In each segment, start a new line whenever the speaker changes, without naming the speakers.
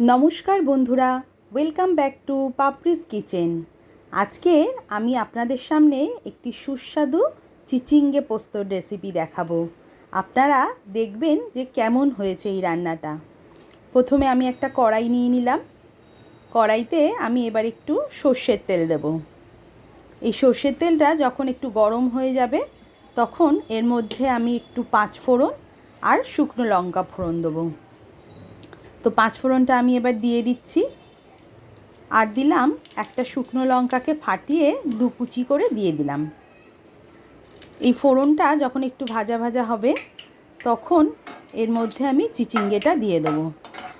নমস্কার বন্ধুরা welcome back to Papri's kitchen আজকে আমি আপনাদের সামনে একটি সুস্বাদু চিচিঙ্গে পোস্তর রেসিপি দেখাবো। আপনারা দেখবেন যে কেমন হয়েছে এই রান্নাটা। প্রথমে আমি একটা কড়াই নিয়ে নিলাম। কড়াইতে আমি এবার একটু সর্ষের তেল দেব। এই সর্ষের তেলটা যখন একটু গরম হয়ে যাবে, তখন এর মধ্যে আমি একটু পাঁচ ফোড়ন আর শুকনো লঙ্কা ফোড়ন দেবো। তো পাঁচ ফোড়নটা আমি এবার দিয়ে দিচ্ছি। আর দিলাম একটা শুকনো লঙ্কাকে ফাটিয়ে দু কুচি করে দিয়ে দিলাম। এই ফোড়নটা যখন একটু ভাজা ভাজা হবে, তখন এর মধ্যে আমি চিচিঙ্গেটা দিয়ে দেবো।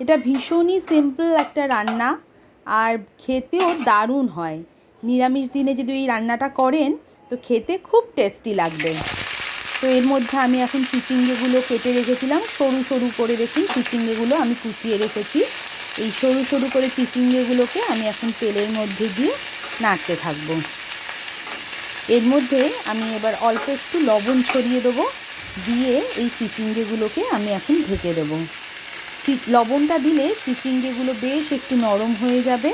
এটা ভীষণই সিম্পল একটা রান্না আর খেতেও দারুণ হয়। নিরামিষ দিনে যদি এই রান্নাটা করেন, তো খেতে খুব টেস্টি লাগবে। তো এর মধ্যে আমি এখন চিচিঙ্গেগুলো কেটে রেখেছিলাম। সরু সরু করে দেখুন চিচিঙ্গেগুলো আমি কুচিয়ে রেখেছি। এই সরু সরু করে চিচিঙ্গেগুলোকে আমি এখন তেলের মধ্যে দিয়ে নাড়তে থাকব। এর মধ্যে আমি এবার অল্প একটু লবণ ছড়িয়ে দেবো। দিয়ে এই চিচিঙ্গেগুলোকে আমি এখন ঢেকে দেবো। লবণটা দিলে চিচিঙ্গেগুলো বেশ একটু নরম হয়ে যাবে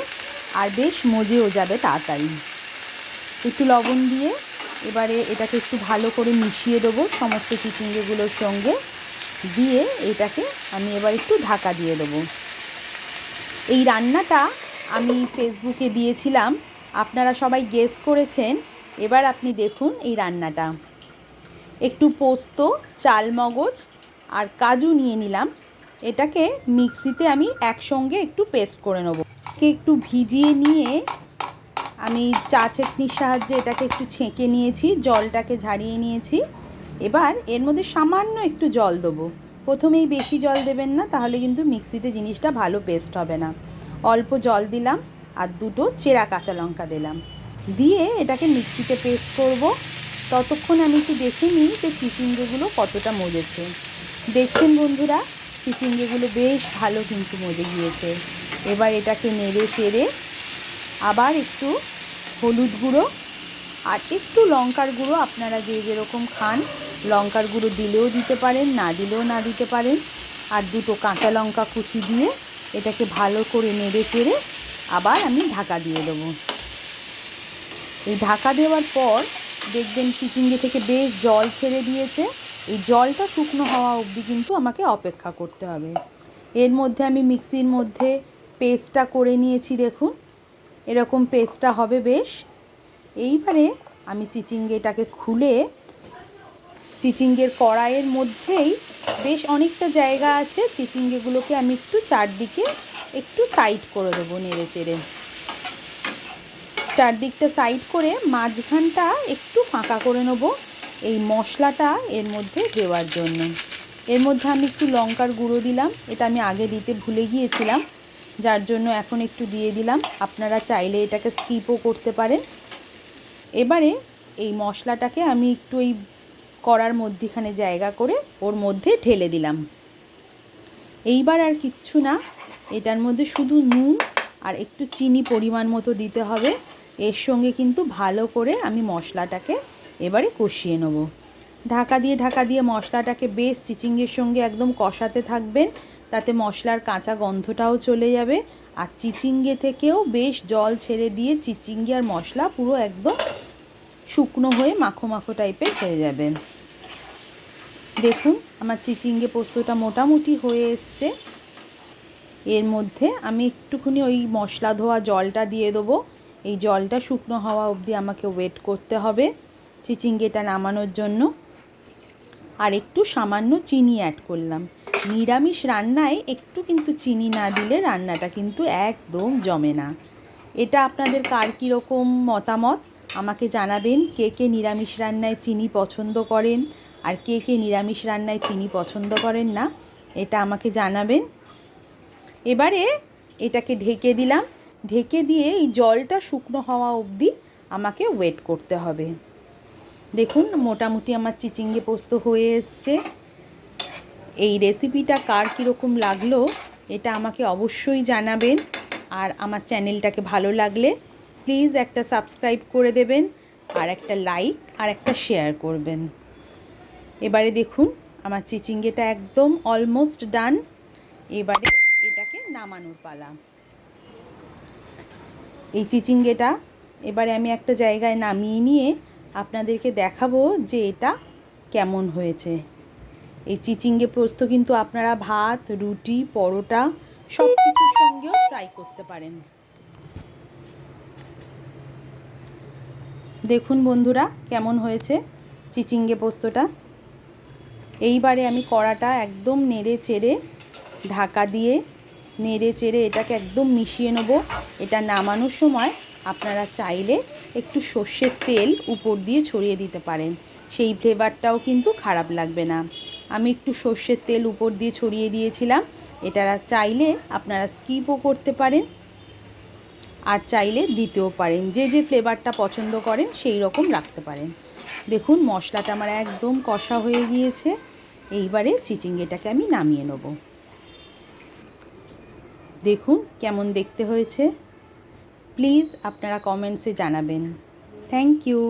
আর বেশ মজেও যাবে তাড়াতাড়ি। একটু লবণ দিয়ে এবারে এটাকে একটু ভালো করে মিশিয়ে দেবো সমস্ত চিচিঙ্গেগুলোর সঙ্গে। দিয়ে এটাকে আমি এবার একটু ঢাকা দিয়ে দেবো। এই রান্নাটা আমি ফেসবুকে দিয়েছিলাম। আপনারা সবাই গেস করেছেন। এবার আপনি দেখুন এই রান্নাটা। একটু পোস্ত, চালমগজ আর কাজু নিয়ে নিলাম। এটাকে মিক্সিতে আমি একসঙ্গে একটু পেস্ট করে নেব। একটু ভিজিয়ে নিয়ে আমি চা চাটনির সাহায্যে এটাকে একটু ছেঁকে নিয়েছি, জলটাকে ঝারিয়ে নিয়েছি। এবার এর মধ্যে সামান্য একটু জল দেবো। প্রথমেই বেশি জল দেবেন না, তাহলে কিন্তু মিক্সিতে জিনিসটা ভালো পেস্ট হবে না। অল্প জল দিলাম আর দুটো চেরা কাঁচা লঙ্কা দিলাম। দিয়ে এটাকে মিক্সিতে পেস্ট করব। ততক্ষণ আমি একটু দেখে নিই যে চিচিঙ্গেগুলো কতটা মজেছে। দেখছেন বন্ধুরা চিচিঙ্গেগুলো বেশ ভালো কিন্তু মজে গিয়েছে। এবার এটাকে নেড়ে চেড়ে আবার একটু হলুদ গুঁড়ো আর একটু লঙ্কার গুঁড়ো। আপনারা যে যেরকম খান, লঙ্কার গুঁড়ো দিলেও দিতে পারেন, না দিলেও না দিতে পারেন। আর দুটো কাঁচা লঙ্কা কুচি দিয়ে এটাকে ভালো করে নেড়ে চেড়ে আবার আমি ঢাকা দিয়ে দেবো। এই ঢাকা দেওয়ার পর দেখবেন চিচিঙ্গে থেকে বেশ জল ছেড়ে দিয়েছে। এই জলটা শুকনো হওয়া অবধি কিন্তু আমাকে অপেক্ষা করতে হবে। এর মধ্যে আমি মিক্সির মধ্যে পেস্টটা করে নিয়েছি, দেখুন। এরকম পেস্টটা হবে বেশ। এইবারে আমি চিচিঙ্গেটাকে খুলে চিচিঙ্গের কড়াইয়ের মধ্যেই বেশ অনেকটা জায়গা আছে, চিচিঙ্গেগুলোকে আমি একটু চারদিকে একটু সাইড করে দেবো নেড়ে চেড়ে। চারদিকটা সাইড করে মাঝখানটা একটু ফাঁকা করে নেব এই মশলাটা এর মধ্যে দেওয়ার জন্য। এর মধ্যে আমি একটু লঙ্কার গুঁড়ো দিলাম, এটা আমি আগে দিতে ভুলে গিয়েছিলাম। যার জন্য এখন একটু দিয়ে দিলাম। আপনারা চাইলে এটাকে স্কিপও করতে পারেন। এবারে এই মশলাটাকে আমি একটু এই করার মধ্যিখানে জায়গা করে ওর মধ্যে ঢেলে দিলাম। এইবার আর কিচ্ছু না। এটার মধ্যে শুধু নুন আর একটু চিনি পরিমাণ মতো দিতে হবে। এর সঙ্গে কিন্তু ভালো করে আমি মশলাটাকে এবারে কষিয়ে নেব। ঢাকা দিয়ে ঢাকা দিয়ে মশলাটাকে বেশ চিচিঙ্গের সঙ্গে একদম কষাতে থাকবেন। তাতে মশলার কাঁচা গন্ধটাও চলে যাবে। আর চিচিঙ্গে থেকেও বেশ জল ছেড়ে দিয়ে চিচিঙ্গে আর মশলা পুরো একদম শুকনো হয়ে মাখো মাখো টাইপের হয়ে যাবে। দেখুন, আমার চিচিঙ্গে পোস্তটা মোটামুটি হয়ে এসছে। এর মধ্যে আমি একটুখানি ওই মশলা ধোয়া জলটা দিয়ে দেবো। এই জলটা শুকনো হওয়া অবধি আমাকে ওয়েট করতে হবে। চিচিঙ্গেটা নামানোর জন্য। আর একটু সামান্য চিনি অ্যাড করলাম। নিরামিষ রান্নায় একটু কিন্তু চিনি না দিলে রান্নাটা কিন্তু একদম জমে না। এটা আপনাদের কার কীরকম মতামত? আমাকে জানাবেন কে কে নিরামিষ রান্নায় চিনি পছন্দ করেন আর কে কে নিরামিষ রান্নায় চিনি পছন্দ করেন না, এটা আমাকে জানাবেন। এবারে এটাকে ঢেকে দিলাম। ঢেকে দিয়ে এই জলটা শুকনো হওয়া অবধি আমাকে ওয়েট করতে হবে। দেখুন, মোটামুটি আমার চিচিঙ্গে পোস্ত হয়ে এসছে। এই রেসিপিটা কার কীরকম লাগল, এটা আমাকে অবশ্যই জানাবেন। আর আমার চ্যানেলটাকে ভালো লাগলে প্লিজ একটা সাবস্ক্রাইব করে দেবেন, আর একটা লাইক, আর একটা শেয়ার করবেন। এবারে দেখুন, আমার চিচিঙ্গেটা একদম অলমোস্ট ডান এবারে এটাকে নামানোর পালা। এই চিচিঙ্গেটা এবারে আমি একটা জায়গায় নামিয়ে নিয়ে আপনাদেরকে দেখাবো যে এটা কেমন হয়েছে। এই চিচিঙ্গে পোস্ত কিন্তু আপনারা ভাত, রুটি, পরোটা সব কিছুর সঙ্গেও ট্রাই করতে পারেন। দেখুন বন্ধুরা, কেমন হয়েছে চিচিঙ্গে পোস্তটা। এইবারে আমি কড়াটা একদম নেড়ে চেড়ে ঢাকা দিয়ে নেড়ে চেড়ে এটাকে একদম মিশিয়ে নেব। এটা নামানোর সময় আপনারা চাইলে একটু সর্ষের তেল উপর দিয়ে ছড়িয়ে দিতে পারেন। সেই ফ্লেভারটাও কিন্তু খারাপ লাগবে না। আমি একটু সর্ষের তেল উপর দিয়ে ছড়িয়ে দিয়েছিলাম। এটা চাইলে আপনারা স্কিপও করতে পারেন আর চাইলে দিতেও পারেন। যে যে ফ্লেভারটা পছন্দ করেন সেই রকম রাখতে পারেন। দেখুন, মশলাটা আমার একদম কষা হয়ে গিয়েছে। এইবারে চিচিঙ্গেটাকে আমি নামিয়ে নেব। দেখুন, কেমন দেখতে হয়েছে। প্লিজ আপনারা কমেন্টসে জানাবেন। Thank you